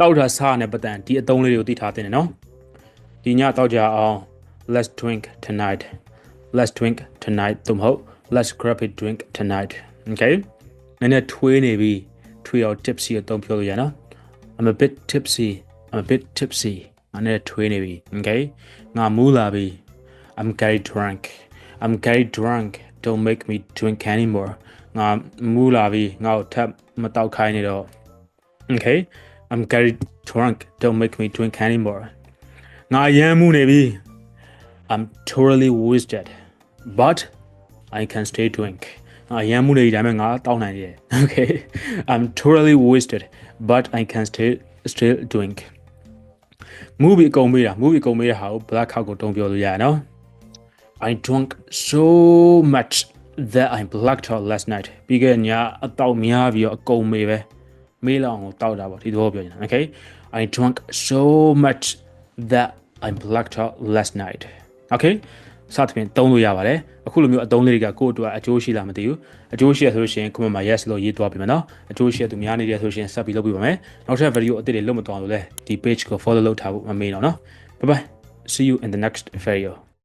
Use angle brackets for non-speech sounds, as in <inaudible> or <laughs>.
တောက်တာစားနဲ့ပတ်တန်ဒီအသုံးလေးတွေကိုသိထားသင့်တယ်နော်ဒီညတောက်ကြအောင် let's drink tonight let's drink tonight သို့မဟုတ် let's grab a drink tonight okay နည်းနည်းထွေးနေပြီထွေးအောင် tipsy အသုံးပြောလို့ရနော် I'm a bit tipsy I'm a bit tipsy ငါနဲ့ထွေးနေပြီ okay ငါမူးလာပြီ I'm getting drunk I'm getting drunk don't make me drink anymore ငါမူးလာပြီငါ့ကိုထပ်မတောက်ခိုင်းနေတော့ okay I'm getting drunk don't make me drink anymore ငါရမ်းမှုနေပြီ I'm totally wasted but I can stay drink ငါရမ်းမှုနေပြီဒါပေမဲ့ငါတောက်နိုင်တယ် <laughs> okay I'm totally wasted but I can stay still drink movie အကုန်မေးတာ movie အကုန်မေးတဲ့ဟာကို black out ကိုတုံးပြောလို့ရတယ်နော် I drank so much that I blacked out last night ပြီးခဲ့ညအတော့များပြီးတော့အကုန်မေးပဲ မေးလောက်အောင်တောက်တာပေါ့ဒီသဘောပြောနေတာ okay I drank so much that I blacked out last night okay စသဖြင့်တုံးလို့ရပါတယ်အခုလိုမျိုးအတုံးလေးတွေကကိုယ့်အတွက်အကျိုးရှိလားမသိဘူးအကျိုးရှိရဆိုလို့ရှိရင် comment မှာ yes လို့ရေးသွားပြီမယ်နော်အကျိုးရှိရသူများနေတယ်ဆိုလို့ရှိရင်ဆက်ပြီးလုပ်ပြပါမယ်နောက်ထပ် video အသစ်တွေလုပ်မသွားလို့လဲဒီ page ကို follow လုပ်ထားဖို့မမေ့တော့နော် bye bye see you in the next video